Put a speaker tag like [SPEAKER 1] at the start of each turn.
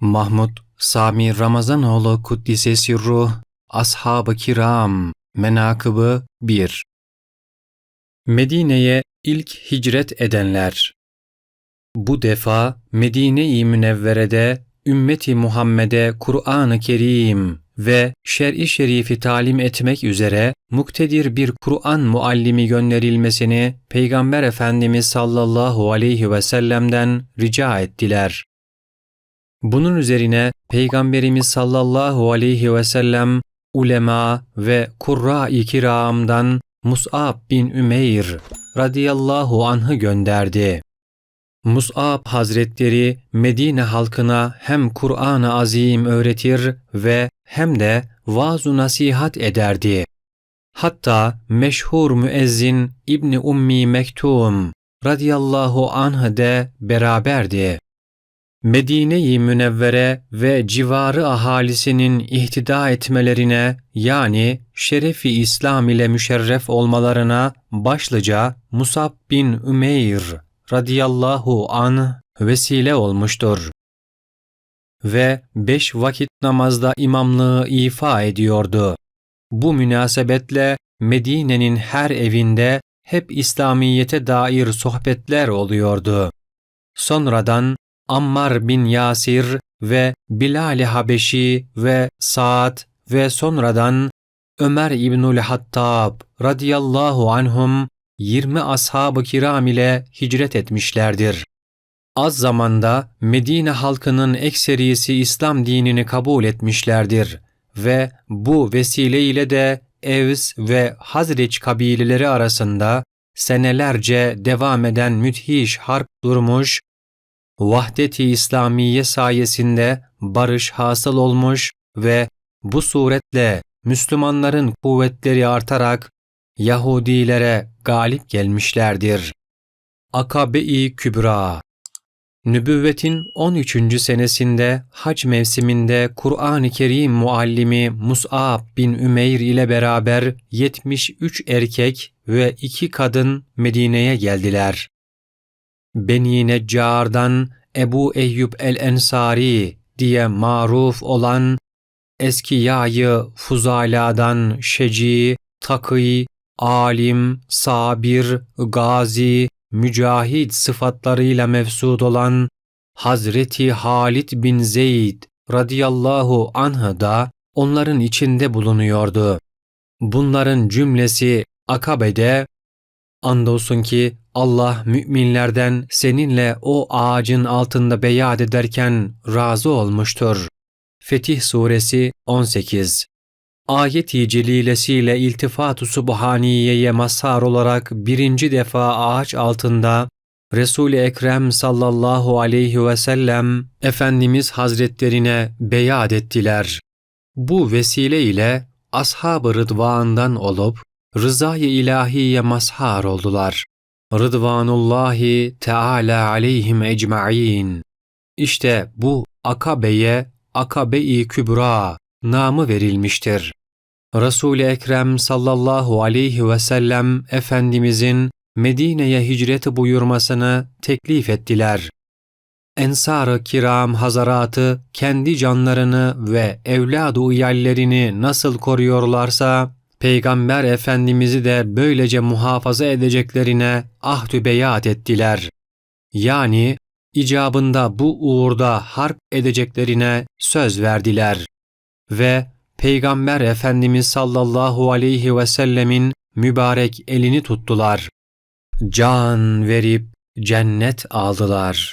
[SPEAKER 1] Mahmud Sami Ramazanoğlu Kuddise Ruh Ashab-ı Kiram Menakıbı 1 Medine'ye ilk hicret edenler Bu defa Medine-i Münevvere'de ümmeti Muhammed'e Kur'an-ı Kerim ve şer-i şerifi talim etmek üzere muktedir bir Kur'an muallimi gönderilmesini Peygamber Efendimiz sallallahu aleyhi ve sellem'den rica ettiler. Bunun üzerine Peygamberimiz sallallahu aleyhi ve sellem ulema ve kurra-i kiramdan Mus'ab bin Ümeyr radıyallahu anh'ı gönderdi. Mus'ab Hazretleri Medine halkına hem Kur'an-ı Azim öğretir ve hem de vaaz nasihat ederdi. Hatta meşhur müezzin İbni Ummi Mektum radıyallahu anh de beraberdi. Medine-i Münevvere ve civarı ahalisinin ihtida etmelerine yani şerefi İslam ile müşerref olmalarına başlıca Musab bin Ümeyr radıyallahu anh vesile olmuştur. Ve beş vakit namazda imamlığı ifa ediyordu. Bu münasebetle Medine'nin her evinde hep İslamiyete dair sohbetler oluyordu. Sonradan Ammar bin Yasir ve Bilal-i Habeşi ve Sa'd ve sonradan Ömer İbnül Hattab radıyallahu anhum 20 ashab-ı kiram ile hicret etmişlerdir. Az zamanda Medine halkının ekserisi İslam dinini kabul etmişlerdir ve bu vesile ile de Evs ve Hazreç kabileleri arasında senelerce devam eden müthiş harp durmuş, vahdet-i İslamiye sayesinde barış hasıl olmuş ve bu suretle Müslümanların kuvvetleri artarak Yahudilere galip gelmişlerdir. Akabe-i Kübra Nübüvvetin 13. senesinde hac mevsiminde Kur'an-ı Kerim muallimi Mus'ab bin Ümeyr ile beraber 73 erkek ve 2 kadın Medine'ye geldiler. Beni Neccar'dan Ebu Eyyub el-Ensari diye maruf olan Eskiyayı Fuzala'dan Şeci, Takı, alim, sabir, gazi, mücahid sıfatlarıyla mevsud olan Hazreti Halid bin Zeyd radıyallahu anh da onların içinde bulunuyordu. Bunların cümlesi Akabe'de andolsun ki Allah müminlerden seninle o ağacın altında beyat ederken razı olmuştur. Fetih Suresi 18 Ayet-i celilesiyle iltifat-ı subhaniyeye mazhar olarak birinci defa ağaç altında Resul-i Ekrem sallallahu aleyhi ve sellem Efendimiz Hazretlerine beyat ettiler. Bu vesile ile ashab-ı rıdvandan olup rızayı ilahiye mazhar oldular. Rıdvanullahi Teala aleyhim ecma'in. İşte bu Akabe'ye Akabe-i Kübra namı verilmiştir. Resul-i Ekrem sallallahu aleyhi ve sellem Efendimizin Medine'ye hicret buyurmasını teklif ettiler. Ensar-ı kiram hazaratı kendi canlarını ve evlad-ı uyallerini nasıl koruyorlarsa, Peygamber Efendimiz'i de böylece muhafaza edeceklerine ahdü beyat ettiler. Yani icabında bu uğurda harp edeceklerine söz verdiler. Ve Peygamber Efendimiz sallallahu aleyhi ve sellemin mübarek elini tuttular. Can verip cennet aldılar.